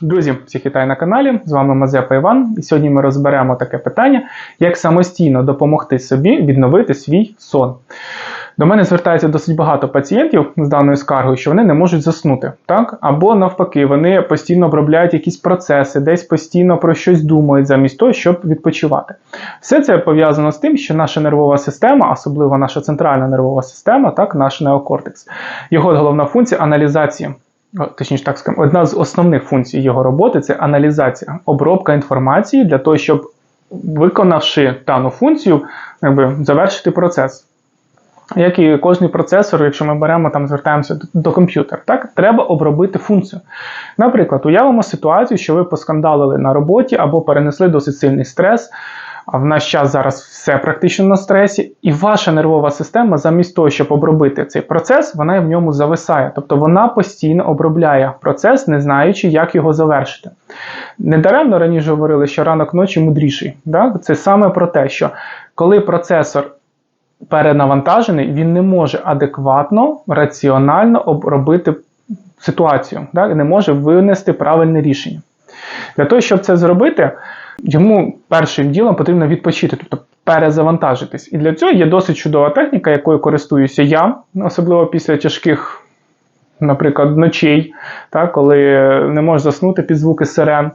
Друзі, всіх вітаю на каналі. З вами Мазепа Іван. І сьогодні ми розберемо таке питання, як самостійно допомогти собі відновити свій сон. До мене звертається досить багато пацієнтів з даною скаргою, що вони не можуть заснути, так? Або навпаки, вони постійно обробляють якісь процеси, десь постійно про щось думають, замість того, щоб відпочивати. Все це пов'язано з тим, що наша нервова система, особливо наша центральна нервова система, так, наш неокортекс, його головна функція аналізації. О, Точніше, так скажемо, одна з основних функцій його роботи це аналізація, обробка інформації для того, щоб, виконавши дану функцію, якби, завершити процес. Як і кожний процесор, якщо ми беремо там, звертаємося до комп'ютера, так треба обробити функцію. Наприклад, уявимо ситуацію, що ви поскандалили на роботі або перенесли досить сильний стрес. А в наш час зараз все практично на стресі, і ваша нервова система, замість того, щоб обробити цей процес, вона в ньому зависає. Тобто вона постійно обробляє процес, не знаючи, як його завершити. Недаремно раніше говорили, що ранок ночі мудріший. Да? Це саме про те, що коли процесор перенавантажений, він не може адекватно, раціонально обробити ситуацію, да? не може винести правильне рішення. Для того, щоб це зробити, йому першим ділом потрібно відпочити, тобто перезавантажитись. І для цього є досить чудова техніка, якою користуюся я, особливо після тяжких, наприклад, ночей, так, коли не можеш заснути під звуки сирен.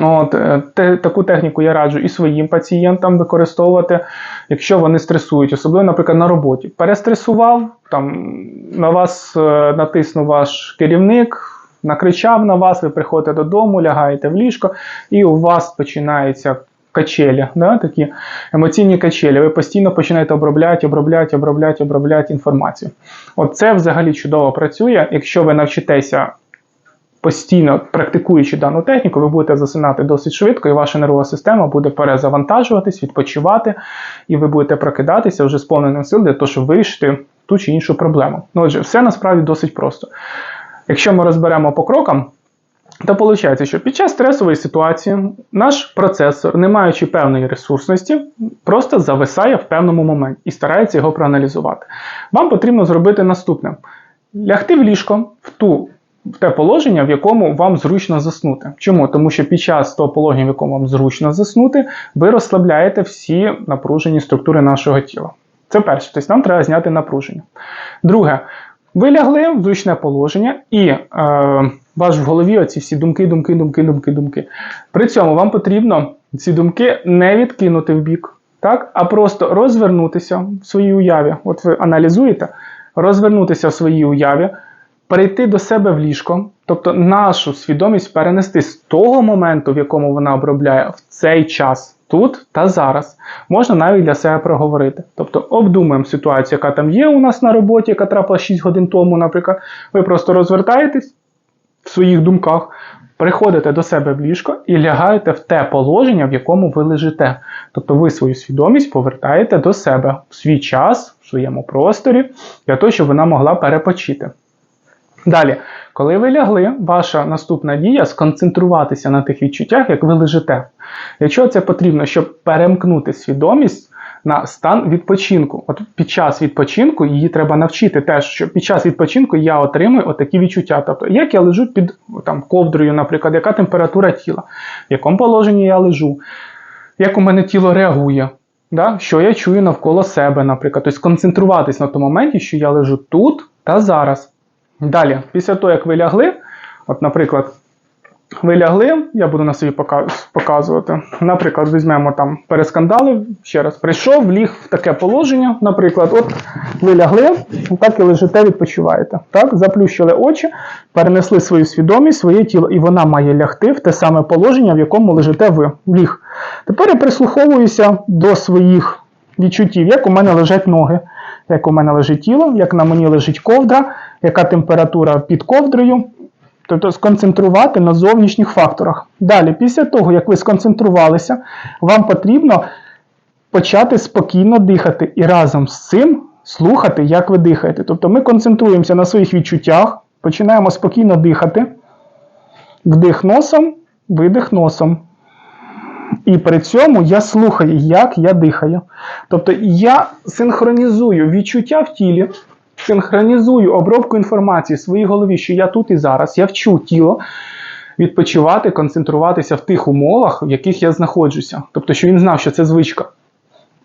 От, е, те, Таку техніку я раджу і своїм пацієнтам використовувати, якщо вони стресують, особливо, наприклад, на роботі. Перестресував, там, на вас е, натиснув ваш керівник, накричав на вас, ви приходите додому, лягаєте в ліжко, і у вас починаються качелі, да, такі емоційні качелі. Ви постійно починаєте обробляти, обробляти, обробляти, обробляти інформацію. От це взагалі чудово працює, якщо ви навчитеся. Постійно практикуючи дану техніку, ви будете засинати досить швидко, і ваша нервова система буде перезавантажуватись, відпочивати, і ви будете прокидатися вже сповненим сил для того, щоб вирішити ту чи іншу проблему. Ну, отже, все насправді досить просто. Якщо ми розберемо по крокам, то виходить, що під час стресової ситуації наш процесор, не маючи певної ресурсності, просто зависає в певному моменті і старається його проаналізувати. Вам потрібно зробити наступне: лягти в ліжко в ту. В те положення, в якому вам зручно заснути. Чому? Тому що під час того положення, в якому вам зручно заснути, ви розслабляєте всі напружені структури нашого тіла. Це перше, тобто нам треба зняти напруження. Друге, ви лягли в зручне положення, і е, ваш в голові оці всі думки, думки, думки, думки, думки. При цьому вам потрібно ці думки не відкинути в бік, так? а просто розвернутися в своїй уяві. От ви аналізуєте, розвернутися в своїй уяві, перейти до себе в ліжко, тобто нашу свідомість перенести з того моменту, в якому вона обробляє, в цей час. Тут та зараз можна навіть для себе проговорити. Тобто обдумуємо ситуацію, яка там є у нас на роботі, яка трапила 6 годин тому, наприклад. Ви просто розвертаєтесь в своїх думках, приходите до себе в ліжко і лягаєте в те положення, в якому ви лежите. Тобто ви свою свідомість повертаєте до себе в свій час, в своєму просторі, для того, щоб вона могла перепочити. Далі, коли ви лягли, ваша наступна дія сконцентруватися на тих відчуттях, як ви лежите. Якщо це потрібно, щоб перемкнути свідомість на стан відпочинку. От під час відпочинку її треба навчити теж, що під час відпочинку я отримую отакі відчуття. Тобто, як я лежу під там, ковдрою, наприклад, яка температура тіла, в якому положенні я лежу, як у мене тіло реагує. Да? Що я чую навколо себе, наприклад. Тобто сконцентруватись на тому моменті, що я лежу тут та зараз. Далі, після того, як ви лягли, от, наприклад, ви лягли, я буду на собі показувати. Наприклад, візьмемо там перескандалив, ще раз прийшов, ліг в таке положення. Наприклад, от ви лягли, так і лежите, відпочиваєте. Так, Заплющили очі, перенесли свою свідомість, своє тіло, і вона має лягти в те саме положення, в якому лежите ви. Ліг. Тепер я прислуховуюся до своїх відчуттів, як у мене лежать ноги, як у мене лежить тіло, як на мені лежить ковдра, яка температура під ковдрою. Тобто сконцентрувати на зовнішніх факторах. Далі, після того, як ви сконцентрувалися, вам потрібно почати спокійно дихати і разом з цим слухати, як ви дихаєте. Тобто ми концентруємося на своїх відчуттях, починаємо спокійно дихати, вдих носом, видих носом. І при цьому я слухаю, як я дихаю. Тобто я синхронізую відчуття в тілі синхронізую обробку інформації в своїй голові, що я тут і зараз, я вчу тіло відпочивати, концентруватися в тих умовах, в яких я знаходжуся. Тобто, що він знав, що це звичка.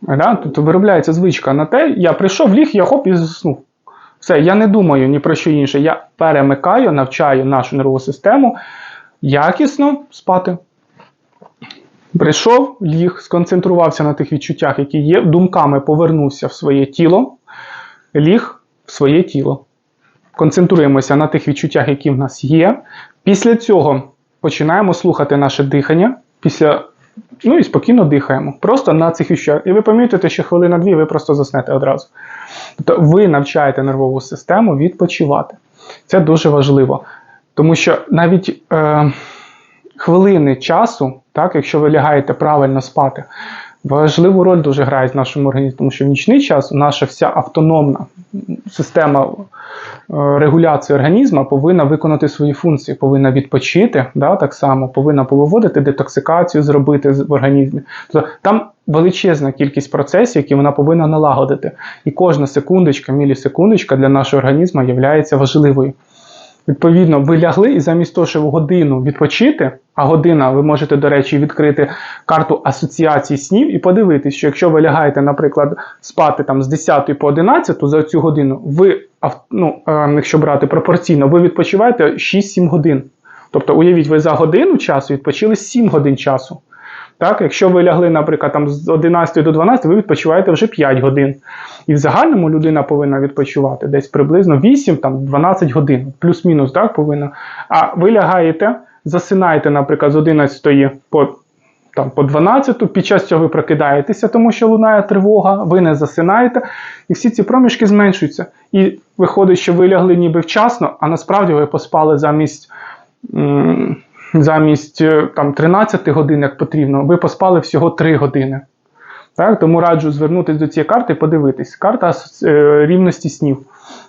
Да? Тобто виробляється звичка на те, я прийшов, ліг, я хоп і заснув. Все, я не думаю ні про що інше. Я перемикаю, навчаю нашу нервову систему якісно спати. Прийшов, ліг, сконцентрувався на тих відчуттях, які є, думками повернувся в своє тіло, ліг своє тіло. Концентруємося на тих відчуттях, які в нас є. Після цього починаємо слухати наше дихання. Після, ну і спокійно дихаємо. Просто на цих відчуттях. І ви помітите, що хвилина-дві ви просто заснете одразу. Тобто ви навчаєте нервову систему відпочивати. Це дуже важливо. Тому що навіть е, хвилини часу, так, якщо ви лягаєте правильно спати, важливу роль дуже грають в нашому організмі, тому що в нічний час наша вся автономна система е, регуляції організму повинна виконати свої функції, повинна відпочити, да, так само, повинна повиводити детоксикацію, зробити в організмі. Тобто там величезна кількість процесів, які вона повинна налагодити. І кожна секундочка, мілісекундочка для нашого організму є важливою. Відповідно, ви лягли і замість того, щоб годину відпочити, а година, ви можете, до речі, відкрити карту асоціацій снів і подивитись, що якщо ви лягаєте, наприклад, спати там з 10 по 11 за цю годину, ви, ну, е, якщо брати пропорційно, ви відпочиваєте 6-7 годин. Тобто, уявіть, ви за годину часу відпочили 7 годин часу. Так, якщо ви лягли, наприклад, там з 11 до 12, ви відпочиваєте вже 5 годин. І в загальному людина повинна відпочивати десь приблизно 8-12 годин, плюс-мінус, так, повинна. А ви лягаєте, засинаєте, наприклад, з 11 по, там, по 12, під час цього ви прокидаєтеся, тому що лунає тривога, ви не засинаєте, і всі ці проміжки зменшуються. І виходить, що ви лягли ніби вчасно, а насправді ви поспали замість. Замість е, там 13 годин, як потрібно, ви поспали всього 3 години. Так? Тому раджу звернутися до цієї карти і подивитись. Карта е, рівності снів.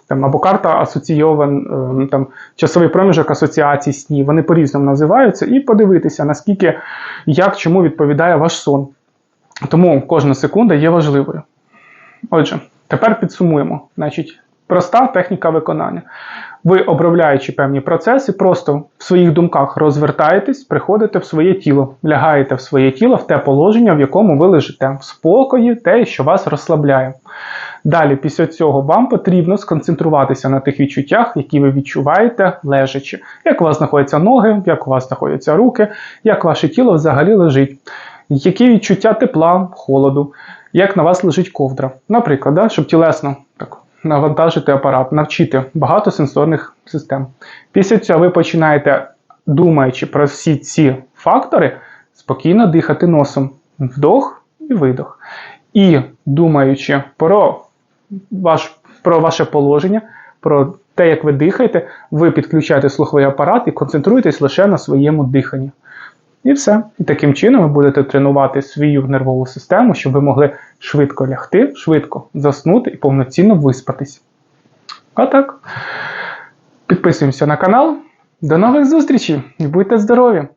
Там, або карта асоційован, е, там, часовий проміжок асоціацій снів. Вони по-різному називаються, і подивитися, наскільки, як, чому відповідає ваш сон. Тому кожна секунда є важливою. Отже, тепер підсумуємо. Значить, проста техніка виконання. Ви, обробляючи певні процеси, просто в своїх думках розвертаєтесь, приходите в своє тіло, лягаєте в своє тіло в те положення, в якому ви лежите, в спокої, те, що вас розслабляє. Далі, після цього, вам потрібно сконцентруватися на тих відчуттях, які ви відчуваєте лежачи. Як у вас знаходяться ноги, як у вас знаходяться руки, як ваше тіло взагалі лежить, які відчуття тепла, холоду, як на вас лежить ковдра. Наприклад, да, щоб тілесно так, навантажити апарат, навчити багато сенсорних систем. Після цього ви починаєте, думаючи про всі ці фактори, спокійно дихати носом. Вдох і видох. І думаючи про, ваш, про ваше положення, про те, як ви дихаєте, ви підключаєте слуховий апарат і концентруєтесь лише на своєму диханні. І все. І таким чином ви будете тренувати свою нервову систему, щоб ви могли швидко лягти, швидко заснути і повноцінно виспатись. А так. Підписуємося на канал. До нових зустрічей і будьте здорові!